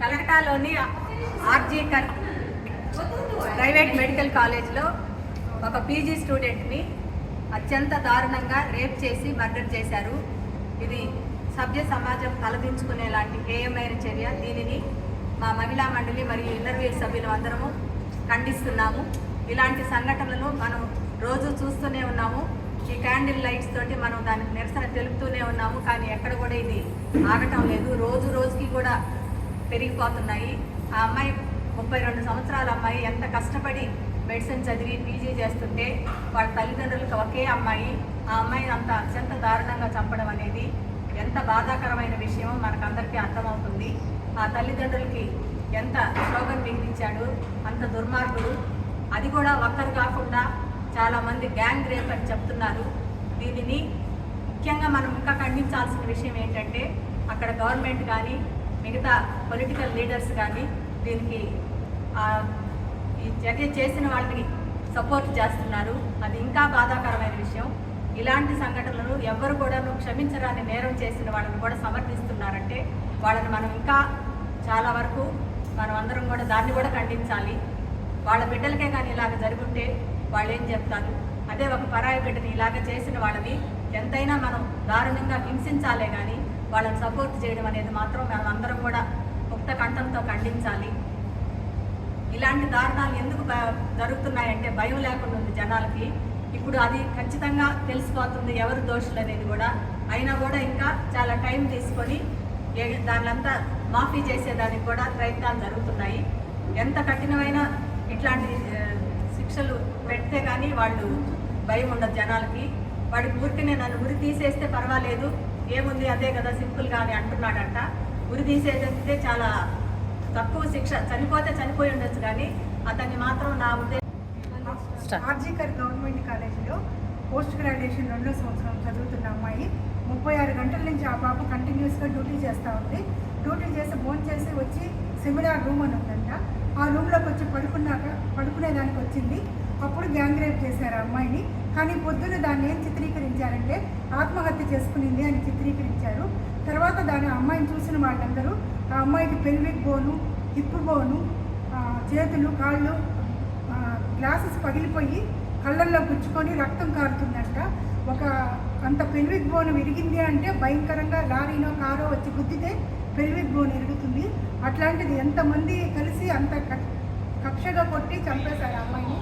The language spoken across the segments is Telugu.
కలకటాలోని ఆర్జీకర్ ప్రైవేట్ మెడికల్ కాలేజ్లో ఒక పీజీ స్టూడెంట్ని అత్యంత దారుణంగా రేప్ చేసి మర్డర్ చేశారు. ఇది సభ్య సమాజం తలదించుకునేలాంటి హేయమైన చర్య. దీనిని మా మహిళా మండలి మరియు ఇంటర్వ్యూ సభ్యులు అందరము ఖండిస్తున్నాము. ఇలాంటి సంఘటనలు మనం రోజు చూస్తూనే ఉన్నాము. ఈ క్యాండిల్ లైట్స్ తోటి మనం దానికి నిరసన తెలుపుతూనే ఉన్నాము. కానీ ఎక్కడ కూడా ఇది ఆగటం లేదు. రోజు రోజుకి కూడా పెరిగిపోతున్నాయి. ఆ అమ్మాయి ముప్పై రెండు సంవత్సరాల అమ్మాయి ఎంత కష్టపడి మెడిసిన్ చదివి పీజీ చేస్తుంటే వాళ్ళ తల్లిదండ్రులకు ఒకే అమ్మాయి. ఆ అమ్మాయిని అంత అత్యంత దారుణంగా చంపడం అనేది ఎంత బాధాకరమైన విషయమో మనకందరికీ అర్థమవుతుంది. ఆ తల్లిదండ్రులకి ఎంత శోభను మిగిలించాడు అంత దుర్మార్గుడు. అది కూడా ఒక్కరు కాకుండా చాలామంది గ్యాంగ్ రేప్ అని చెప్తున్నారు. దీనిని ముఖ్యంగా మనం ఇంకా ఖండించాల్సిన విషయం ఏంటంటే అక్కడ గవర్నమెంట్ కానీ మిగతా పొలిటికల్ లీడర్స్ కానీ దీనికి ఈ చర్య చేసిన వాళ్ళని సపోర్ట్ చేస్తున్నారు. అది ఇంకా బాధాకరమైన విషయం. ఇలాంటి సంఘటనలను ఎవ్వరు కూడా క్షమించరాని నేరం చేసిన వాళ్ళని కూడా సమర్థిస్తున్నారంటే వాళ్ళని మనం ఇంకా చాలా వరకు మనం అందరం కూడా దాన్ని కూడా ఖండించాలి. వాళ్ళ బిడ్డలకే కానీ ఇలాగ జరుగుంటే వాళ్ళు ఏం చెప్తారు? అదే ఒక పరాయి బిడ్డని ఇలాగ చేసిన వాళ్ళని ఎంతైనా మనం దారుణంగా హింసించాలే కానీ వాళ్ళని సపోర్ట్ చేయడం అనేది మాత్రం మేమందరం కూడా ముక్త కంఠంతో ఖండించాలి. ఇలాంటి దారుణాలు ఎందుకు జరుగుతున్నాయంటే భయం లేకుండా ఉంది జనాలకి. ఇప్పుడు అది ఖచ్చితంగా తెలిసిపోతుంది ఎవరు దోషులు అనేది కూడా. అయినా కూడా ఇంకా చాలా టైం తీసుకొని ఏ- దానిలంతా మాఫీ చేసేదానికి కూడా ప్రయత్నాలు జరుగుతున్నాయి. ఎంత కఠినమైన ఇట్లాంటి శిక్షలు పెడితే కానీ వాళ్ళు భయం ఉండదు జనాలకి. వాడికి ఊరికనే నన్ను ఉరి తీసేస్తే పర్వాలేదు. ఏముంది? అదే కదా సింపుల్గా అని అంటున్నాడంట. ఉరి తీసేస్తే చాలా తక్కువ శిక్ష. చనిపోతే చనిపోయి ఉండొచ్చు కానీ అతన్ని మాత్రం నా ఉద్దేశం ఆర్జీకర్ గవర్నమెంట్ కాలేజీలో పోస్ట్ గ్రాడ్యుయేషన్ రెండో సంవత్సరం చదువుతున్న అమ్మాయి ముప్పై ఆరు గంటల నుంచి ఆ పాప కంటిన్యూస్గా డ్యూటీ చేస్తూ ఉంది. డ్యూటీ చేసి ఫోన్ చేసి వచ్చి సెమినార్ రూమ్ అని ఉందంట. ఆ రూమ్లోకి వచ్చి పడుకున్నాక పడుకునేదానికి వచ్చింది. అప్పుడు గ్యాంగ్ రేప్ చేశారు అమ్మాయిని. కానీ పొద్దున్న దాన్ని ఏం చిత్రీకరించారంటే ఆత్మహత్య చేసుకునింది అని చిత్రీకరించారు. తర్వాత దాని అమ్మాయిని చూసిన వాళ్ళందరూ ఆ అమ్మాయికి పెల్విక్ బోను హిప్ బోను చేతులు కాళ్ళు గ్లాసెస్ పగిలిపోయి కళ్ళల్లో గుచ్చుకొని రక్తం కారుతుందంట. ఒక అంత పెల్విక్ బోన్ విరిగింది అంటే భయంకరంగా లారీనో కారో వచ్చి గుద్దితే పెల్విక్ బోన్ విరుగుతుంది అట్లాంటిది ఎంతమంది కలిసి అంత కక్షగా కొట్టి చంపేశారు అమ్మాయిని.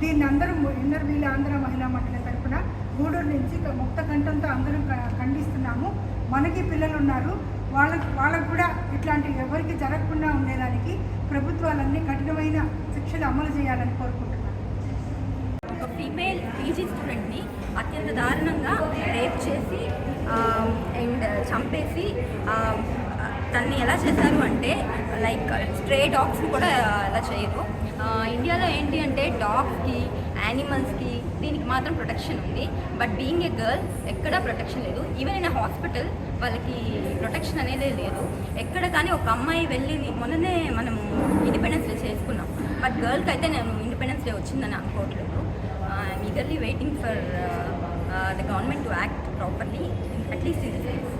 దీన్ని అందరూ ఇన్నర్ వీళ్ళ ఆంధ్ర మహిళా మండలి తరఫున గూడూరు నుంచి ముక్త కంఠంతో అందరం ఖండిస్తున్నాము. మనకి పిల్లలు ఉన్నారు వాళ్ళకి వాళ్ళకు కూడా ఇట్లాంటి ఎవరికి జరగకుండా ఉండేదానికి ప్రభుత్వాలన్నీ కఠినమైన శిక్షలు అమలు చేయాలని కోరుకుంటున్నాను. ఒక ఫీమేల్ పీజీ స్టూడెంట్ని అత్యంత దారుణంగా రేప్ చేసి అండ్ చంపేసి తన్ని ఎలా చేశారు అంటే లైక్ స్ట్రే డాగ్స్ని కూడా అలా చేయరు. ఇండియాలో ఏంటి అంటే డాగ్స్కి యానిమల్స్కి దీనికి మాత్రం ప్రొటెక్షన్ ఉంది. బట్ బీయింగ్ ఏ గర్ల్ ఎక్కడా ప్రొటెక్షన్ లేదు. ఈవెన్ ఇన్ హాస్పిటల్ వాళ్ళకి ప్రొటెక్షన్ అనేది లేదు. ఎక్కడ కానీ ఒక అమ్మాయి వెళ్ళి మొన్ననే మనము ఇండిపెండెన్స్ డే చేసుకున్నాం. బట్ గర్ల్కి అయితే నేను ఇండిపెండెన్స్ డే వచ్చిందని అనుకోవట్లేదు. Eagerly waiting for the government to act properly at least in this